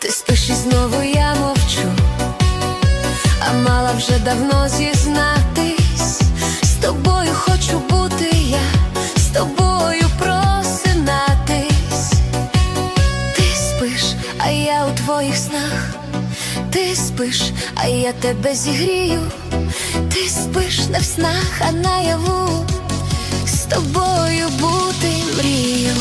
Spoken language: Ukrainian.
Ти спиш і знову я мовчу, а мала вже давно зізнатись, з тобою хочу бути я, з тобою просинатись. Ти спиш, а я у твоїх снах, ти спиш, а я тебе зігрію, ти спиш не в снах, а наяву, з тобою бути мрію.